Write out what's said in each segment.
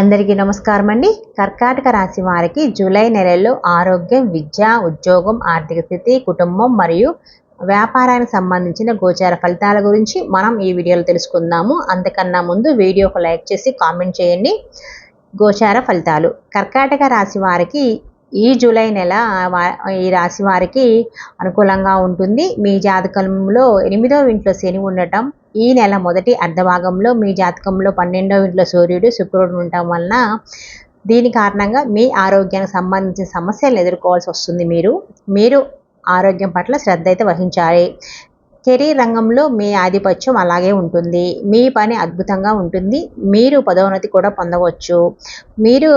అందరికీ నమస్కారం అండి. కర్కాటక రాశి వారికి జూలై నెలలో ఆరోగ్యం విద్య ఉద్యోగం ఆర్థిక స్థితి కుటుంబం మరియు వ్యాపారానికి సంబంధించిన గోచార ఫలితాల గురించి మనం ఈ వీడియోలో తెలుసుకుందాము. అంతకన్నా ముందు వీడియోకు లైక్ చేసి కామెంట్ చేయండి. గోచార ఫలితాలు. కర్కాటక రాశి వారికి ఈ జూలై నెల ఈ రాశి వారికి అనుకూలంగా ఉంటుంది. మీ జాతకంలో ఎనిమిదో ఇంట్లో శని ఉండటం ఈ నెల మొదటి అర్ధభాగంలో మీ జాతకంలో పన్నెండవ ఇంట్లో సూర్యుడు శుక్రుడు ఉండటం వలన దీని కారణంగా మీ ఆరోగ్యానికి సంబంధించిన సమస్యలను ఎదుర్కోవాల్సి వస్తుంది మీరు. మీరు ఆరోగ్యం పట్ల శ్రద్ధ అయితే వహించాలి. కెరీర్ రంగంలో మీ ఆధిపత్యం అలాగే ఉంటుంది. మీ పని అద్భుతంగా ఉంటుంది. మీరు పదోన్నతి కూడా పొందవచ్చు. మీరు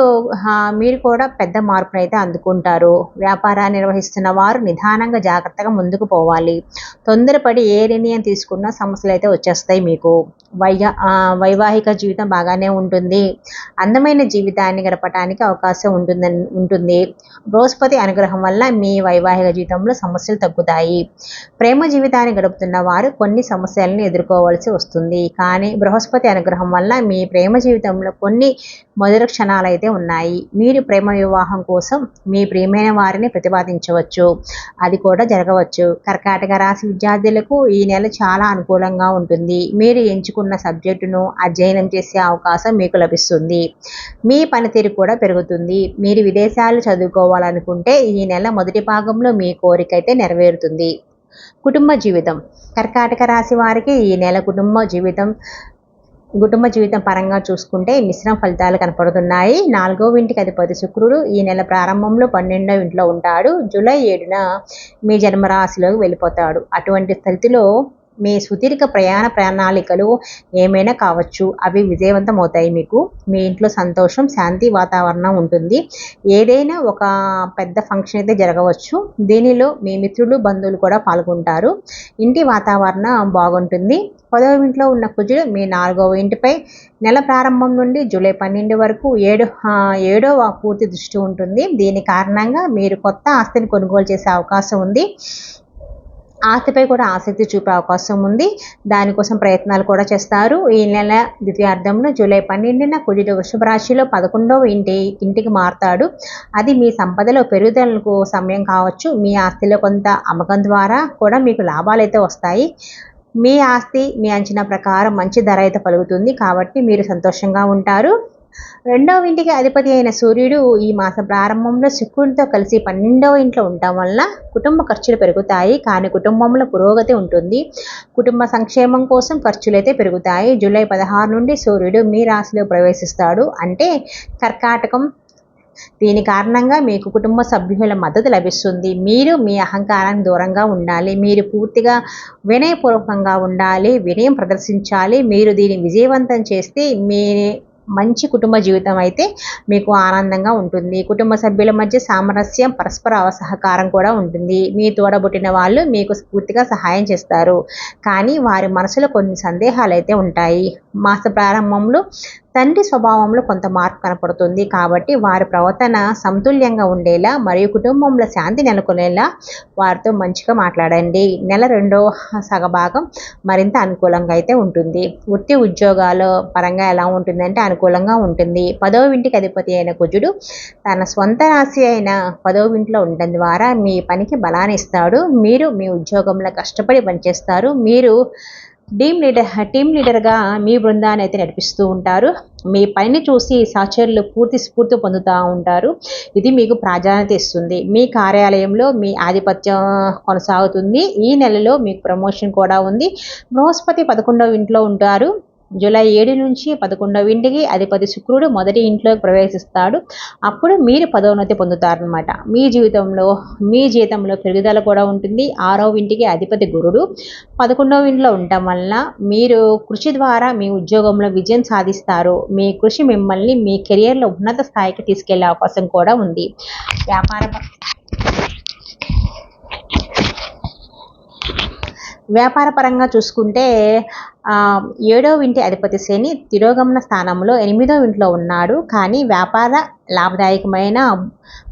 మీరు కూడా పెద్ద మార్పును అయితే అందుకుంటారు. వ్యాపారాన్ని నిర్వహిస్తున్న వారు నిదానంగా జాగ్రత్తగా ముందుకు పోవాలి. తొందరపడి ఏ నిర్ణయం తీసుకున్నా సమస్యలు అయితే వచ్చేస్తాయి మీకు. వైగా వైవాహిక జీవితం బాగానే ఉంటుంది. అందమైన జీవితాన్ని గడపడానికి అవకాశం ఉంటుందని ఉంటుంది. బృహస్పతి అనుగ్రహం వల్ల మీ వైవాహిక జీవితంలో సమస్యలు తగ్గుతాయి. ప్రేమ జీవితాన్ని గడప చెబుతున్న వారు కొన్ని సమస్యలను ఎదుర్కోవాల్సి వస్తుంది. కానీ బృహస్పతి అనుగ్రహం వల్ల మీ ప్రేమ జీవితంలో కొన్ని మధుర క్షణాలు అయితే ఉన్నాయి. మీరు ప్రేమ వివాహం కోసం మీ ప్రియమైన వారిని ప్రతిపాదించవచ్చు. అది కూడా జరగవచ్చు. కర్కాటక రాశి విద్యార్థులకు ఈ నెల చాలా అనుకూలంగా ఉంటుంది. మీరు ఎంచుకున్న సబ్జెక్టును అధ్యయనం చేసే అవకాశం మీకు లభిస్తుంది. మీ పనితీరు కూడా పెరుగుతుంది. మీరు విదేశాలు చదువుకోవాలనుకుంటే ఈ నెల మొదటి భాగంలో మీ కోరిక అయితే నెరవేరుతుంది. కుటుంబ జీవితం. కర్కాటక రాశి వారికి ఈ నెల కుటుంబ జీవితం కుటుంబ జీవితం పరంగా చూసుకుంటే మిశ్రమ ఫలితాలు కనపడుతున్నాయి. నాలుగో ఇంటికి అధిపతి శుక్రుడు ఈ నెల ప్రారంభంలో పన్నెండవ ఇంట్లో ఉంటాడు. జూలై ఏడున మీ జన్మరాశిలోకి వెళ్ళిపోతాడు. అటువంటి స్థితిలో మీ సుదీర్ఘ ప్రయాణ ప్రణాళికలు ఏమైనా కావచ్చు అవి విజయవంతం అవుతాయి మీకు. మీ ఇంట్లో సంతోషం శాంతి వాతావరణం ఉంటుంది. ఏదైనా ఒక పెద్ద ఫంక్షన్ అయితే జరగవచ్చు. దీనిలో మీ మిత్రులు బంధువులు కూడా పాల్గొంటారు. ఇంటి వాతావరణం బాగుంటుంది. పదవ ఇంట్లో ఉన్న కుజుడు మీ నాలుగవ ఇంటిపై నెల ప్రారంభం నుండి జూలై పన్నెండు వరకు ఏడు ఏడవ పూర్తి దృష్టి ఉంటుంది. దీని కారణంగా మీరు కొత్త ఆస్తిని కొనుగోలు చేసే అవకాశం ఉంది. ఆస్తిపై కూడా ఆసక్తి చూపే అవకాశం ఉంది. దానికోసం ప్రయత్నాలు కూడా చేస్తారు. ఈ నెల ద్వితీయార్థంలో జూలై పన్నెండున కుజుడు వృషభ రాశిలో పదకొండవ ఇంటి ఇంటికి మారుతాడు. అది మీ సంపదలో పెరుగుదలకు సమయం కావచ్చు. మీ ఆస్తిలో కొంత అమ్మకం ద్వారా కూడా మీకు లాభాలు అయితే వస్తాయి. మీ ఆస్తి మీ అంచనా ప్రకారం మంచి ధర అయితే పలుకుతుంది కాబట్టి మీరు సంతోషంగా ఉంటారు. రెండవ ఇంటికి అధిపతి అయిన సూర్యుడు ఈ మాస ప్రారంభంలో శుక్రుడితో కలిసి పన్నెండవ ఇంట్లో ఉండటం వల్ల కుటుంబ ఖర్చులు పెరుగుతాయి. కానీ కుటుంబంలో పురోగతి ఉంటుంది. కుటుంబ సంక్షేమం కోసం ఖర్చులు అయితే పెరుగుతాయి. జూలై పదహారు నుండి సూర్యుడు మీ రాశిలో ప్రవేశిస్తాడు. అంటే కర్కాటకం దీని కారణంగా మీకు కుటుంబ సభ్యుల మద్దతు లభిస్తుంది. మీరు మీ అహంకారానికి దూరంగా ఉండాలి. మీరు పూర్తిగా వినయపూర్వకంగా ఉండాలి. వినయం ప్రదర్శించాలి. మీరు దీన్ని విజయవంతం చేస్తే మీ మంచి కుటుంబ జీవితం అయితే మీకు ఆనందంగా ఉంటుంది. కుటుంబ సభ్యుల మధ్య సామరస్యం పరస్పర సహకారం కూడా ఉంటుంది. మీ తోడబుట్టిన వాళ్ళు మీకు స్ఫూర్తిగా సహాయం చేస్తారు. కానీ వారి మనసులో కొన్ని సందేహాలు అయితే ఉంటాయి. మాస ప్రారంభంలో తండ్రి స్వభావంలో కొంత మార్పు కనపడుతుంది. కాబట్టి వారి ప్రవర్తన సమతుల్యంగా ఉండేలా మరియు కుటుంబంలో శాంతి నెలకొనేలా వారితో మంచిగా మాట్లాడండి. నెల రెండో సగభాగం మరింత అనుకూలంగా అయితే ఉంటుంది. వృత్తి ఉద్యోగాల పరంగా ఎలా ఉంటుందంటే అనుకూలంగా ఉంటుంది. పదవ ఇంటికి అధిపతి అయిన కుజుడు తన స్వంత రాశి అయిన పదవ ఇంట్లో ఉండడం ద్వారా మీ పనికి బలాన్ని ఇస్తాడు. మీరు మీ ఉద్యోగంలో కష్టపడి పనిచేస్తారు. మీరు టీమ్ లీడర్ టీమ్ లీడర్గా మీ బృందాన్ని అయితే నడిపిస్తూ ఉంటారు. మీ పనిని చూసి సహచరులు పూర్తి స్ఫూర్తి పొందుతూ ఉంటారు. ఇది మీకు ప్రాధాన్యత ఇస్తుంది. మీ కార్యాలయంలో మీ ఆధిపత్యం కొనసాగుతుంది. ఈ నెలలో మీకు ప్రమోషన్ కూడా ఉంది. బృహస్పతి పదకొండవ ఇంట్లో ఉంటారు. జూలై ఏడు నుంచి పదకొండవ ఇంటికి అధిపతి శుక్రుడు మొదటి ఇంట్లోకి ప్రవేశిస్తాడు. అప్పుడు మీరు పదోన్నతి పొందుతారనమాట మీ జీవితంలో మీ జీతంలో పెరుగుదల కూడా ఉంటుంది. ఆరవ ఇంటికి అధిపతి గురుడు. పదకొండవ ఇంట్లో ఉండటం వల్ల మీరు కృషి ద్వారా మీ ఉద్యోగంలో విజయం సాధిస్తారు. మీ కృషి మిమ్మల్ని మీ కెరియర్లో ఉన్నత స్థాయికి తీసుకెళ్ళే అవకాశం కూడా ఉంది. వ్యాపార వ్యాపారపరంగా చూసుకుంటే ఏడో ఇంటి అధిపతి శని తిరోగమన స్థానంలో ఎనిమిదో ఇంట్లో ఉన్నాడు. కానీ వ్యాపార లాభదాయకమైన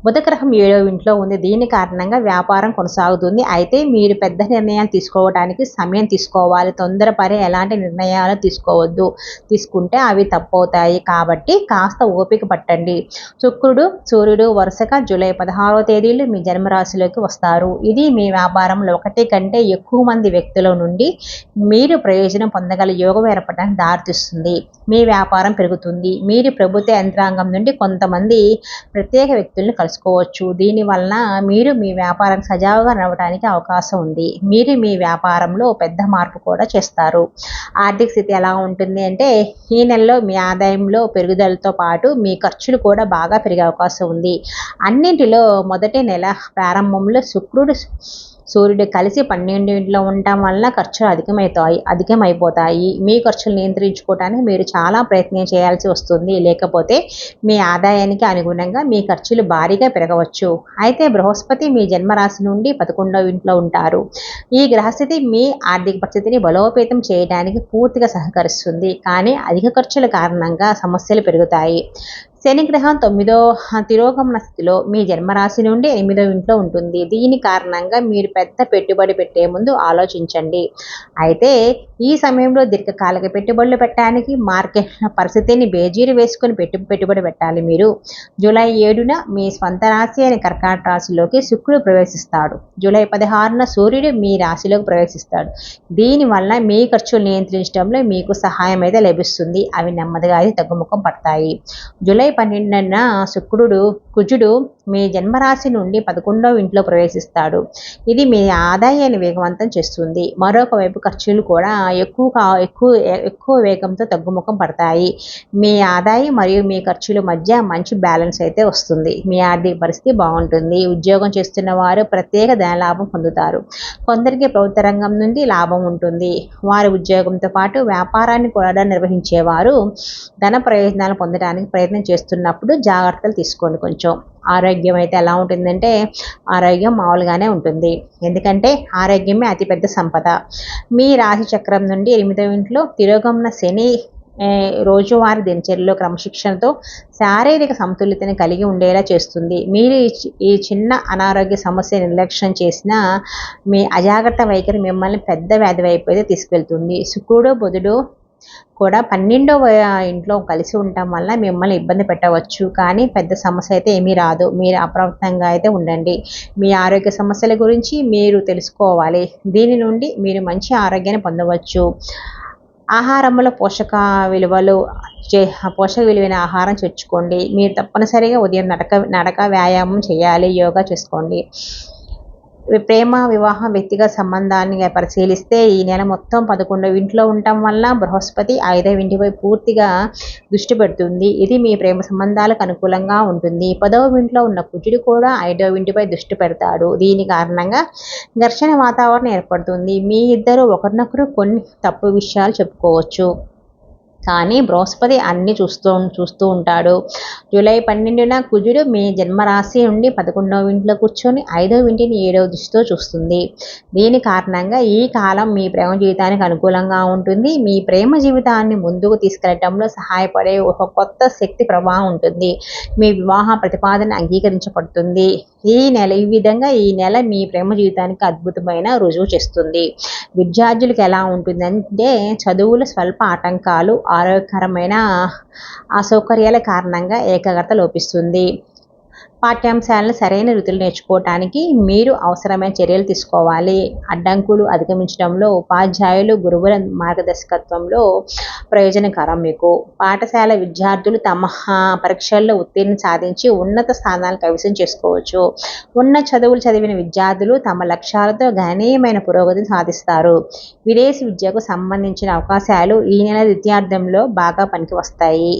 బుధగ్రహం ఏడవ ఇంట్లో ఉంది. దీని కారణంగా వ్యాపారం కొనసాగుతుంది. అయితే మీరు పెద్ద నిర్ణయాలు తీసుకోవడానికి సమయం తీసుకోవాలి. తొందరపడి ఎలాంటి నిర్ణయాలు తీసుకోవద్దు. తీసుకుంటే అవి తప్పవుతాయి. కాబట్టి కాస్త ఓపిక పట్టండి. శుక్రుడు సూర్యుడు వరుసగా జూలై పదహారవ తేదీలు మీ జన్మరాశిలోకి వస్తారు. ఇది మీ వ్యాపారంలో ఒకటి కంటే ఎక్కువ మంది వ్యక్తుల నుండి మీరు ప్రయోజనం పొందగల యోగం ఏర్పడడానికి దారితీస్తుంది. మీ వ్యాపారం పెరుగుతుంది. మీరు ప్రభుత్వ యంత్రాంగం నుండి కొంతమంది మంది ప్రత్యేక వ్యక్తులను కలుసుకోవచ్చు. దీనివలన మీరు మీ వ్యాపారం సజావుగా నడవడానికి అవకాశం ఉంది. మీరు మీ వ్యాపారంలో పెద్ద మార్పు కూడా చేస్తారు. ఆర్థిక స్థితి ఎలా ఉంటుంది అంటే ఈ నెలలో మీ ఆదాయంలో పెరుగుదలతో పాటు మీ ఖర్చులు కూడా బాగా పెరిగే అవకాశం ఉంది. అన్నింటిలో మొదటి నెల ప్రారంభంలో శుక్రుడు సూర్యుడు కలిసి పన్నెండింటిలో ఉండటం వల్ల ఖర్చులు అధికమవుతాయి అధికమైపోతాయి. మీ ఖర్చులు నియంత్రించుకోవడానికి మీరు చాలా ప్రయత్నం చేయాల్సి వస్తుంది. లేకపోతే మీ ఆదాయానికి అనుగుణంగా మీ ఖర్చులు భారీగా పెరగవచ్చు. అయితే బృహస్పతి మీ జన్మరాశి నుండి పదకొండవ ఇంట్లో ఉంటారు. ఈ గ్రహస్థితి మీ ఆర్థిక పరిస్థితిని బలోపేతం చేయడానికి పూర్తిగా సహకరిస్తుంది. కానీ అధిక ఖర్చుల కారణంగా సమస్యలు పెరుగుతాయి. శనిగ్రహం తొమ్మిదో తిరోగమన స్థితిలో మీ జన్మరాశి నుండి ఎనిమిదో ఇంట్లో ఉంటుంది. దీని కారణంగా మీరు పెద్ద పెట్టుబడి పెట్టే ముందు ఆలోచించండి. అయితే ఈ సమయంలో దీర్ఘకాలిక పెట్టుబడులు పెట్టడానికి మార్కెట్ పరిస్థితిని బేజీరు వేసుకొని పెట్టు పెట్టుబడి పెట్టాలి మీరు. జూలై ఏడున మీ స్వంత రాశి అయిన కర్కాటక రాశిలోకి శుక్రుడు ప్రవేశిస్తాడు. జూలై పదహారున సూర్యుడు మీ రాశిలోకి ప్రవేశిస్తాడు. దీనివల్ల మీ ఖర్చులు నియంత్రించడంలో మీకు సహాయం అయితే లభిస్తుంది. అవి నెమ్మదిగా అయితే తగ్గుముఖం పడతాయి. జూలై పన్నెండున శుక్రుడు కుజుడు మీ జన్మరాశి నుండి పదకొండవ ఇంట్లో ప్రవేశిస్తాడు. ఇది మీ ఆదాయాన్ని వేగవంతం చేస్తుంది. మరొక వైపు ఖర్చులు కూడా ఎక్కువ ఎక్కువ ఎక్కువ వేగంతో తగ్గుముఖం పడతాయి. మీ ఆదాయం మరియు మీ ఖర్చుల మధ్య మంచి బ్యాలెన్స్ అయితే వస్తుంది. మీ ఆర్థిక పరిస్థితి బాగుంటుంది. ఉద్యోగం చేస్తున్న వారు ప్రత్యేక ధన లాభం పొందుతారు. కొందరికి ప్రభుత్వ రంగం నుండి లాభం ఉంటుంది. వారి ఉద్యోగంతో పాటు వ్యాపారాన్ని కూడా నిర్వహించేవారు ధన ప్రయోజనాలు పొందడానికి ప్రయత్నం చేస్తారు చేస్తున్నప్పుడు జాగ్రత్తలు తీసుకోండి కొంచెం. ఆరోగ్యం అయితే ఎలా ఉంటుందంటే ఆరోగ్యం మామూలుగానే ఉంటుంది. ఎందుకంటే ఆరోగ్యమే అతిపెద్ద సంపద. మీ రాశి చక్రం నుండి ఎనిమిదవ ఇంట్లో తిరోగమన శని రోజువారి దినచర్యలో క్రమశిక్షణతో శారీరక సమతుల్యతను కలిగి ఉండేలా చేస్తుంది. మీరు ఈ చిన్న అనారోగ్య సమస్య నిర్లక్ష్యం చేసిన మీ అజాగ్రత్త వైఖరి మిమ్మల్ని పెద్ద వ్యాధి వైపు అయితే తీసుకెళ్తుంది. శుక్రుడు బుధుడు కూడా పన్నెండవ ఇంట్లో కలిసి ఉండటం వల్ల మిమ్మల్ని ఇబ్బంది పెట్టవచ్చు. కానీ పెద్ద సమస్య అయితే ఏమీ రాదు. మీరు అప్రమత్తంగా అయితే ఉండండి. మీ ఆరోగ్య సమస్యల గురించి మీరు తెలుసుకోవాలి. దీని నుండి మీరు మంచి ఆరోగ్యాన్ని పొందవచ్చు. ఆహారంలో పోషక విలువలు చే పోషక విలువైన ఆహారం చేర్చుకోండి. మీరు తప్పనిసరిగా ఉదయం నడక నడక వ్యాయామం చేయాలి. యోగా చేసుకోండి. ప్రేమ వివాహం వ్యక్తిగత సంబంధాన్ని పరిశీలిస్తే ఈ నెల మొత్తం పదకొండవ ఇంట్లో ఉండటం వల్ల బృహస్పతి ఐదవ ఇంటిపై పూర్తిగా దృష్టి పెడుతుంది. ఇది మీ ప్రేమ సంబంధాలకు అనుకూలంగా ఉంటుంది. పదవ ఇంట్లో ఉన్న కుజుడు కూడా ఐదవ ఇంటిపై దృష్టి పెడతాడు. దీని కారణంగా ఘర్షణ వాతావరణం ఏర్పడుతుంది. మీ ఇద్దరు ఒకరినొకరు కొన్ని తప్పు విషయాలు చెప్పుకోవచ్చు. కానీ బృహస్పతి అన్ని చూస్తూ చూస్తూ ఉంటాడు. జూలై పన్నెండున కుజుడు మీ జన్మరాశి నుండి పదకొండవ ఇంట్లో కూర్చొని ఐదవ ఇంటిని ఏడవ దృష్టితో చూస్తుంది. దీని కారణంగా ఈ కాలం మీ ప్రేమ జీవితానికి అనుకూలంగా ఉంటుంది. మీ ప్రేమ జీవితాన్ని ముందుకు తీసుకెళ్ళటంలో సహాయపడే ఒక కొత్త శక్తి ప్రభావం ఉంటుంది. మీ వివాహ ప్రతిపాదన అంగీకరించబడుతుంది. ఈ నెల ఈ విధంగా ఈ నెల మీ ప్రేమ జీవితానికి అద్భుతమైన రుజువు చేస్తుంది. విద్యార్థులకు ఎలా ఉంటుందంటే చదువులు స్వల్ప ఆటంకాలు ఆరోగ్యకరమైన అసౌకర్యాల కారణంగా ఏకాగ్రత లోపిస్తుంది. పాఠ్యాంశాలను సరైన రీతిలో నేర్చుకోవటానికి మీరు అవసరమైన చర్యలు తీసుకోవాలి. అడ్డంకులు అధిగమించడంలో ఉపాధ్యాయులు గురువుల మార్గదర్శకత్వంలో ప్రయోజనకరం మీకు. పాఠశాల విద్యార్థులు తమ పరీక్షల్లో ఉత్తీర్ణ సాధించి ఉన్నత స్థానాలు కైవసం చేసుకోవచ్చు. ఉన్న చదువులు చదివిన విద్యార్థులు తమ లక్ష్యాలతో గణనీయమైన పురోగతిని సాధిస్తారు. విదేశీ విద్యకు సంబంధించిన అవకాశాలు ఈ నెల విద్యార్థంలో బాగా పనికి వస్తాయి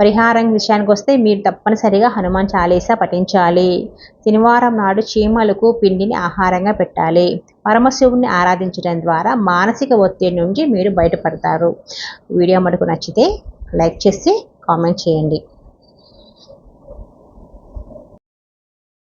పరిహారం విషయానికి వస్తే మీరు తప్పనిసరిగా హనుమాన్ చాలీసా పఠించాలి. శనివారం నాడు చీమలకు పిండిని ఆహారంగా పెట్టాలి. పరమశివుని ఆరాధించడం ద్వారా మానసిక ఒత్తిడి నుంచి మీరు బయటపడతారు. వీడియో మనకు నచ్చితే లైక్ చేసి కామెంట్ చేయండి.